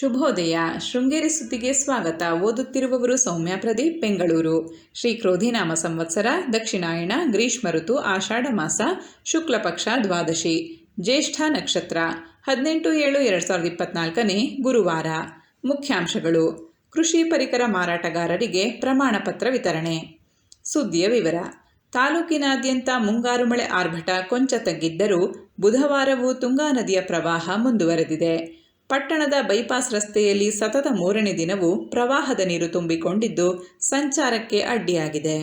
ಶುಭೋದಯ. ಶೃಂಗೇರಿ ಸುದ್ದಿಗೆ ಸ್ವಾಗತ. ಓದುತ್ತಿರುವವರು ಸೌಮ್ಯ ಪ್ರದೀಪ್, ಬೆಂಗಳೂರು. ಶ್ರೀ ಕ್ರೋಧಿನಾಮ ಸಂವತ್ಸರ, ದಕ್ಷಿಣಾಯಣ, ಗ್ರೀಷ್ಮ ಋತು, ಆಷಾಢ ಮಾಸ ಶುಕ್ಲಪಕ್ಷ ದ್ವಾದಶಿ. ಜ್ಯೇಷ್ಠ ನಕ್ಷತ್ರ. ಹದಿನೆಂಟು ಏಳು ಎರಡು ಸಾವಿರದ ಇಪ್ಪತ್ನಾಲ್ಕನೇ ಗುರುವಾರ. ಮುಖ್ಯಾಂಶಗಳು. ಕೃಷಿ ಪರಿಕರ ಮಾರಾಟಗಾರರಿಗೆ ಪ್ರಮಾಣ ಪತ್ರ ವಿತರಣೆ. ಸುದ್ದಿಯ ವಿವರ. ತಾಲೂಕಿನಾದ್ಯಂತ ಮುಂಗಾರು ಮಳೆ ಆರ್ಭಟ ಕೊಂಚ ತಗ್ಗಿದ್ದರೂ ಬುಧವಾರವೂ ತುಂಗಾ ನದಿಯ ಪ್ರವಾಹ ಮುಂದುವರೆದಿದೆ. ಪಟ್ಟಣದ ಬೈಪಾಸ್ ರಸ್ತೆಯಲ್ಲಿ ಸತತ ಮೂರನೇ ದಿನವೂ ಪ್ರವಾಹದ ನೀರು ತುಂಬಿಕೊಂಡಿದ್ದು ಸಂಚಾರಕ್ಕೆ ಅಡ್ಡಿಯಾಗಿದೆ.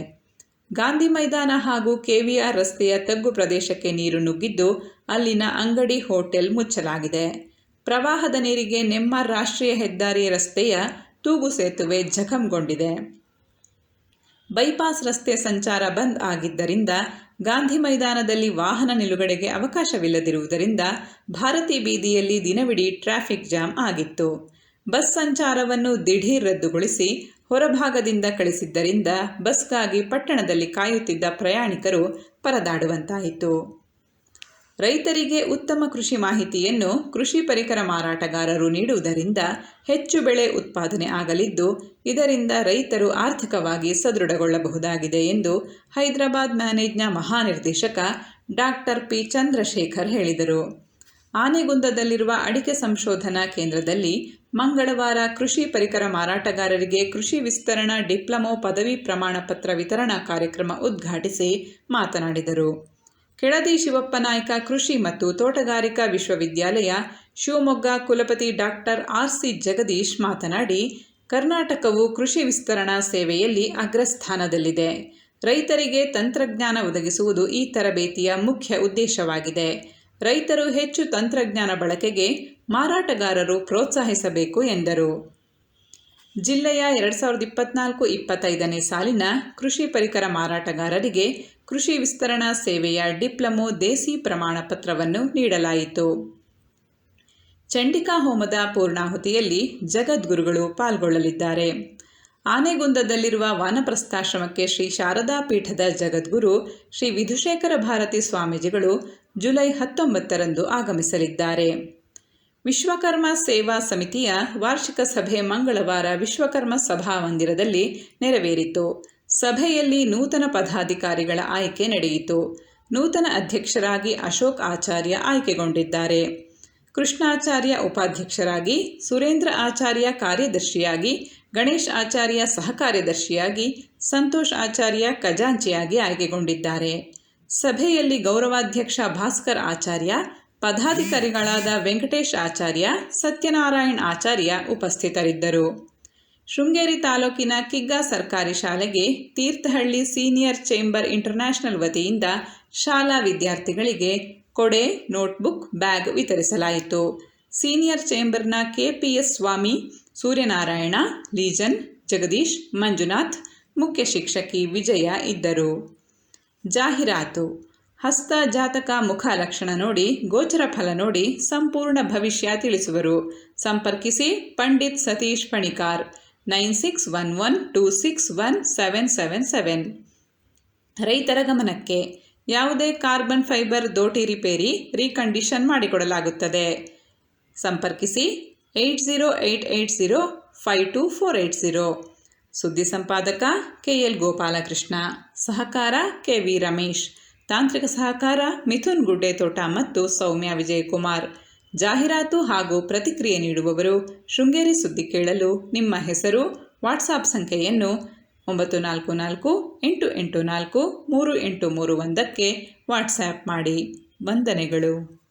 ಗಾಂಧಿ ಮೈದಾನ ಹಾಗೂ ಕೆವಿಆರ್ ರಸ್ತೆಯ ತಗ್ಗು ಪ್ರದೇಶಕ್ಕೆ ನೀರು ನುಗ್ಗಿದ್ದು ಅಲ್ಲಿನ ಅಂಗಡಿ ಹೋಟೆಲ್ ಮುಚ್ಚಲಾಗಿದೆ. ಪ್ರವಾಹದ ನೀರಿಗೆ ನೆಮ್ಮಾರ್ ರಾಷ್ಟ್ರೀಯ ಹೆದ್ದಾರಿ ರಸ್ತೆಯ ತೂಗು ಸೇತುವೆ ಜಖಂಗೊಂಡಿದೆ. ಬೈಪಾಸ್ ರಸ್ತೆ ಸಂಚಾರ ಬಂದ್ ಆಗಿದ್ದರಿಂದ ಗಾಂಧಿ ಮೈದಾನದಲ್ಲಿ ವಾಹನ ನಿಲುಗಡೆಗೆ ಅವಕಾಶವಿಲ್ಲದಿರುವುದರಿಂದ ಭಾರತಿ ಬೀದಿಯಲ್ಲಿ ದಿನವಿಡೀ ಟ್ರಾಫಿಕ್ ಜಾಮ್ ಆಗಿತ್ತು. ಬಸ್ ಸಂಚಾರವನ್ನು ದಿಢೀರ್ ರದ್ದುಗೊಳಿಸಿ ಹೊರಭಾಗದಿಂದ ಕಳಿಸಿದ್ದರಿಂದ ಬಸ್ಗಾಗಿ ಪಟ್ಟಣದಲ್ಲಿ ಕಾಯುತ್ತಿದ್ದ ಪ್ರಯಾಣಿಕರು ಪರದಾಡುವಂತಾಯಿತು. ರೈತರಿಗೆ ಉತ್ತಮ ಕೃಷಿ ಮಾಹಿತಿಯನ್ನು ಕೃಷಿ ಪರಿಕರ ಮಾರಾಟಗಾರರು ನೀಡುವುದರಿಂದ ಹೆಚ್ಚು ಬೆಳೆ ಉತ್ಪಾದನೆ ಆಗಲಿದ್ದು, ಇದರಿಂದ ರೈತರು ಆರ್ಥಿಕವಾಗಿ ಸದೃಢಗೊಳ್ಳಬಹುದಾಗಿದೆ ಎಂದು ಹೈದರಾಬಾದ್ ಮ್ಯಾನೇಜ್ನ ಮಹಾನಿರ್ದೇಶಕ ಡಾಕ್ಟರ್ ಪಿ. ಚಂದ್ರಶೇಖರ್ ಹೇಳಿದರು. ಆನೆಗುಂದದಲ್ಲಿರುವ ಅಡಿಕೆ ಸಂಶೋಧನಾ ಕೇಂದ್ರದಲ್ಲಿ ಮಂಗಳವಾರ ಕೃಷಿ ಪರಿಕರ ಮಾರಾಟಗಾರರಿಗೆ ಕೃಷಿ ವಿಸ್ತರಣಾ ಡಿಪ್ಲೊಮೊ ಪದವಿ ಪ್ರಮಾಣ ಪತ್ರ ವಿತರಣಾ ಕಾರ್ಯಕ್ರಮ ಉದ್ಘಾಟಿಸಿ ಮಾತನಾಡಿದರು. ಕೆಳದಿ ಶಿವಪ್ಪ ನಾಯ್ಕ ಕೃಷಿ ಮತ್ತು ತೋಟಗಾರಿಕಾ ವಿಶ್ವವಿದ್ಯಾಲಯ, ಶಿವಮೊಗ್ಗ ಕುಲಪತಿ ಡಾಕ್ಟರ್ ಆರ್ ಸಿ ಜಗದೀಶ್ ಮಾತನಾಡಿ, ಕರ್ನಾಟಕವು ಕೃಷಿ ವಿಸ್ತರಣಾ ಸೇವೆಯಲ್ಲಿ ಅಗ್ರಸ್ಥಾನದಲ್ಲಿದೆ. ರೈತರಿಗೆ ತಂತ್ರಜ್ಞಾನ ಒದಗಿಸುವುದು ಈ ತರಬೇತಿಯ ಮುಖ್ಯ ಉದ್ದೇಶವಾಗಿದೆ. ರೈತರು ಹೆಚ್ಚು ತಂತ್ರಜ್ಞಾನ ಬಳಕೆಗೆ ಮಾರಾಟಗಾರರು ಪ್ರೋತ್ಸಾಹಿಸಬೇಕು ಎಂದರು. ಜಿಲ್ಲೆಯ ಎರಡು ಸಾವಿರದ ಇಪ್ಪತ್ನಾಲ್ಕು ಇಪ್ಪತ್ತೈದನೇ ಸಾಲಿನ ಕೃಷಿ ಪರಿಕರ ಮಾರಾಟಗಾರರಿಗೆ ಕೃಷಿ ವಿಸ್ತರಣಾ ಸೇವೆಯ ಡಿಪ್ಲೊಮೊ ದೇಸಿ ಪ್ರಮಾಣ ಪತ್ರವನ್ನು ನೀಡಲಾಯಿತು. ಚಂಡಿಕಾ ಹೋಮದ ಪೂರ್ಣಾಹುತಿಯಲ್ಲಿ ಜಗದ್ಗುರುಗಳು ಪಾಲ್ಗೊಳ್ಳಲಿದ್ದಾರೆ. ಆನೆಗುಂದದಲ್ಲಿರುವ ವಾನಪ್ರಸ್ಥಾಶ್ರಮಕ್ಕೆ ಶ್ರೀ ಶಾರದಾ ಪೀಠದ ಜಗದ್ಗುರು ಶ್ರೀ ವಿಧುಶೇಖರ ಭಾರತಿ ಸ್ವಾಮೀಜಿಗಳು ಜುಲೈ ಹತ್ತೊಂಬತ್ತರಂದು ಆಗಮಿಸಲಿದ್ದಾರೆ. ವಿಶ್ವಕರ್ಮ ಸೇವಾ ಸಮಿತಿಯ ವಾರ್ಷಿಕ ಸಭೆ ಮಂಗಳವಾರ ವಿಶ್ವಕರ್ಮ ಸಭಾ ಮಂದಿರದಲ್ಲಿ ನೆರವೇರಿತು. ಸಭೆಯಲ್ಲಿ ನೂತನ ಪದಾಧಿಕಾರಿಗಳ ಆಯ್ಕೆ ನಡೆಯಿತು. ನೂತನ ಅಧ್ಯಕ್ಷರಾಗಿ ಅಶೋಕ್ ಆಚಾರ್ಯ ಆಯ್ಕೆಗೊಂಡಿದ್ದಾರೆ. ಕೃಷ್ಣಾಚಾರ್ಯ ಉಪಾಧ್ಯಕ್ಷರಾಗಿ, ಸುರೇಂದ್ರ ಆಚಾರ್ಯ ಕಾರ್ಯದರ್ಶಿಯಾಗಿ, ಗಣೇಶ್ ಆಚಾರ್ಯ ಸಹಕಾರ್ಯದರ್ಶಿಯಾಗಿ, ಸಂತೋಷ್ ಆಚಾರ್ಯ ಖಜಾಂಚಿಯಾಗಿ ಆಯ್ಕೆಗೊಂಡಿದ್ದಾರೆ. ಸಭೆಯಲ್ಲಿ ಗೌರವಾಧ್ಯಕ್ಷ ಭಾಸ್ಕರ್ ಆಚಾರ್ಯ ಪದಾಧಿಕಾರಿಗಳಾದ ವೆಂಕಟೇಶ್ ಆಚಾರ್ಯ, ಸತ್ಯನಾರಾಯಣ್ ಆಚಾರ್ಯ ಉಪಸ್ಥಿತರಿದ್ದರು. ಶೃಂಗೇರಿ ತಾಲೂಕಿನ ಕಿಗ್ಗಾ ಸರ್ಕಾರಿ ಶಾಲೆಗೆ ತೀರ್ಥಹಳ್ಳಿ ಸೀನಿಯರ್ ಚೇಂಬರ್ ಇಂಟರ್ನ್ಯಾಷನಲ್ ವತಿಯಿಂದ ಶಾಲಾ ವಿದ್ಯಾರ್ಥಿಗಳಿಗೆ ಕೊಡೆ, ನೋಟ್ಬುಕ್, ಬ್ಯಾಗ್ ವಿತರಿಸಲಾಯಿತು. ಸೀನಿಯರ್ ಚೇಂಬರ್ನ ಕೆಪಿಎಸ್ ಸ್ವಾಮಿ ಸೂರ್ಯನಾರಾಯಣ, ಲೀಜನ್, ಜಗದೀಶ್, ಮಂಜುನಾಥ್, ಮುಖ್ಯ ಶಿಕ್ಷಕಿ ವಿಜಯ ಇದ್ದರು. ಜಾಹೀರಾತು ಹಸ್ತ ಜಾತಕ ಮುಖ ಲಕ್ಷಣ ನೋಡಿ, ಗೋಚರ ಫಲ ನೋಡಿ, ಸಂಪೂರ್ಣ ಭವಿಷ್ಯ ತಿಳಿಸುವರು. ಸಂಪರ್ಕಿಸಿ Pandit Satish Panikar, nine six one one two six one seven seven seven. ರೈತರ ಗಮನಕ್ಕೆ, ಯಾವುದೇ ಕಾರ್ಬನ್ ಫೈಬರ್ ದೋಟಿ ರಿಪೇರಿ, ರೀಕಂಡೀಷನ್ ಮಾಡಿಕೊಡಲಾಗುತ್ತದೆ. ಸಂಪರ್ಕಿಸಿ eight zero eight eight zero five two four eight zero ಸುದ್ದಿ ಸಂಪಾದಕ ಕೆ ಎಲ್ ಗೋಪಾಲಕೃಷ್ಣ. ಸಹಕಾರ ಕೆ ವಿ ರಮೇಶ್. ತಾಂತ್ರಿಕ ಸಹಕಾರ, ಮಿಥುನ್ ಗುಡ್ಡೆತೋಟ ಮತ್ತು ಸೌಮ್ಯ ವಿಜಯಕುಮಾರ್. ಜಾಹೀರಾತು ಹಾಗೂ ಪ್ರತಿಕ್ರಿಯೆ ನೀಡುವವರು ಶೃಂಗೇರಿ ಸುದ್ದಿ ಕೇಳಲು ನಿಮ್ಮ ಹೆಸರು, ವಾಟ್ಸಾಪ್ ಸಂಖ್ಯೆಯನ್ನು ಒಂಬತ್ತು ನಾಲ್ಕು ನಾಲ್ಕು ಎಂಟು ಎಂಟು ನಾಲ್ಕು ಮೂರು ಎಂಟು ಮೂರು ಒಂದಕ್ಕೆ ವಾಟ್ಸ್ಯಾಪ್ ಮಾಡಿ. ವಂದನೆಗಳು.